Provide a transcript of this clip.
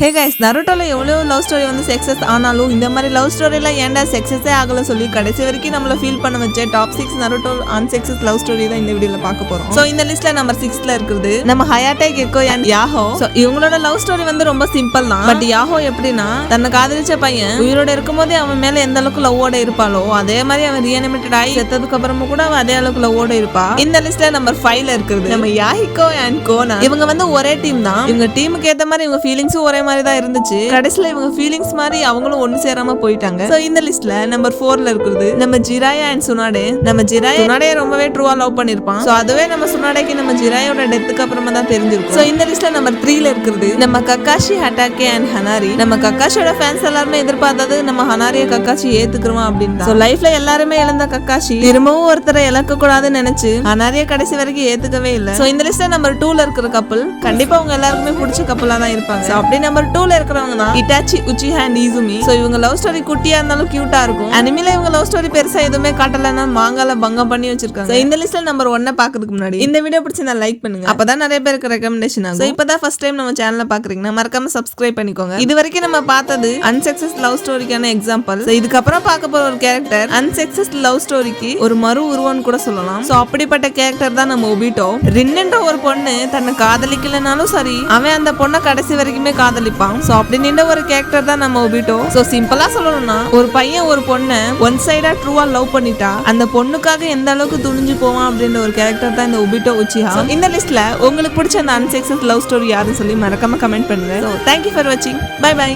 Hey guys நருட்டோல எவ்வளோ love story வந்து success ஆனாலும் இந்த மாதிரி லவ் ஸ்டோரிலாம் ஏன்டா சக்ஸஸே ஆகலை சொல்லி கடைசி வரைக்கும் நம்மள ஃபீல் பண்ண வச்ச top six Naruto unsuccess love story தான் இந்த வீடியோல பார்க்க போறோம். ஸோ இந்த லிஸ்ட்ல நம்பர் சிக்ஸ்ல இருக்குது நம்ம ஹயாட்டே கெக்கோ அண்ட் யாஹோ ஸோ இவங்களோட லவ் ஸ்டோரி வந்து ரொம்ப சிம்பிள் தான். பட் யாஹோ எப்படின்னா தன்னை காதலிச்ச பையன் உயிரோட இருக்கும்போதே அவன் மேல எந்த அளவுக்கு லவ்வோட இருப்பாளோ அதே மாதிரி அவன் ரீஅனிமேட்டட் ஆகி செத்ததுக்கு அப்புறமும் கூட அவன் அதே அளவுக்கு லவ்வோட இருப்பா. இந்த லிஸ்ட்ல நம்பர் ஃபைவ்ல இருக்குது. நம்ம யாஹிகோ அண்ட் கோனா இவங்க வந்து ஒரே டீம் தான். இவங்க டீமுக்கு ஏத்த மாதிரி இவங்க ஃபீலிங்ஸும் ஒரே மாதிரி தான் இருந்துச்சு. கடைசியில இவங்க ஃபீலிங்ஸ் மாதிரி அவங்களும் ஒன்னு சேராம போயிட்டாங்க. சோ இந்த லிஸ்ட்ல நம்பர் ஃபோர்ல இருக்குது நம்ம ஜிராயா அண்ட் சுனாடே. நம்ம ஜிராயா சுனாடே ரொம்பவே ட்ரூவா லவ் பண்ணிருப்பான். சோ அதுவே நம்ம சுனாடேக்கு நம்ம ஜிராயோட டெத்துக்கு அப்புறமா தான் தெரிஞ்சிருக்கும். சோ இந்த லிஸ்ட்ல நம்பர் த்ரீல இருக்குது நம்ம கக்காஷி ஹட்டாக்கே அண்ட் ஹனாரி. நம்ம கக்காஷியோட ஃபேன்ஸ் எல்லாருமே எதிர்பார்த்தது நம்ம ஹனாரிய கக்காஷி ஏத்துக்கிறோம் அப்படின்னு சோ லைஃப்ல எல்லாருமே இழந்த கக்காஷி திரும்பவும் ஒருத்தரை இழக்க கூடாதுன்னு நினைச்சு ஹனாரிய கடைசி வரைக்கும் ஏத்துக்கவே இல்ல. சோ இந்த லிஸ்ட்ல நம்பர் டூல இருக்கிற கப்பல் கண்டிப்பா அவங்க எல்லாருக்குமே பிடிச்ச கப்பலா தான் இருப்பாங்க. So, அப்படி நம்பர் டூல இருக்கிறவங்க தான். Itachi Uchiha and Izumi so இவங்க லவ் ஸ்டோரி குட்டியா இருந்தாலும் கியூட்டா இருக்கும். அனிமில இவங்க லவ் ஸ்டோரி பெருசா எதுவுமே காட்டலன்னா மாங்கால பங்கம் பண்ணி வச்சிருக்காங்க. இந்த லிஸ்ட்ல நம்பர் ஒன்ன பாக்குறதுக்கு முன்னாடி இந்த வீடியோ பிடிச்சி நான் லைக் பண்ணுங்க. அப்பதான் நிறைய பேருக்கு ரெக்கமெண்டேஷன் ஆகும். இப்பதான் ஃபர்ஸ்ட் டைம் நம்ம சேனல்ல பாக்குறீங்கன்னா மறக்காம சப்ஸ்கிரைப் பண்ணிக்கோங்க. இது வரைக்கும் நம்ம பார்த்தது அன்சக்சஸ் லவ் ஸ்டோரிக்கான எக்ஸாம்பிள் இதுக்கப்புறம் பார்க்க போற ஒரு கேரக்டர் அன்சக்சஸ் லவ் ஸ்டோரிக்கு ஒரு மறு உருவம்னு கூட சொல்லலாம். சோ அப்படிப்பட்ட கேரக்டர் தான் நம்ம ஒபிட்டோ ரின்னுன்ற ஒரு பொண்ணு தன்னை காதலிக்கலனாலும் சரி அவன் அந்த பொண்ணை கடைசி வரைக்குமே காதலிப்பான் சோ அப்படி நின்ற ஒரு கேரக்டர் தான் நம்ம ஒபிட்டோ. சோ சிம்பிளா சொல்லணும்னா ஒரு பையன் ஒரு பொண்ணை ஒன் சைடா ட்ரூவா லவ் பண்ணிட்டா அந்த பொண்ணுக்காக எந்த அளவுக்கு துணிஞ்சு போவான் அப்படின்ற ஒரு கேரக்டர் தான் இந்த ஒபிட்டோ உச்சிஹா. இந்த லிஸ்ட்ல உங்களுக்கு பிடிச்ச அந்த அன்சக்சஸ் லவ் ஸ்டோரி யாருன்னு சொல்லி மறக்காம கமெண்ட் பண்ணுங்க. ஸோ தேங்க்யூ ஃபார் வாட்சிங் பை பை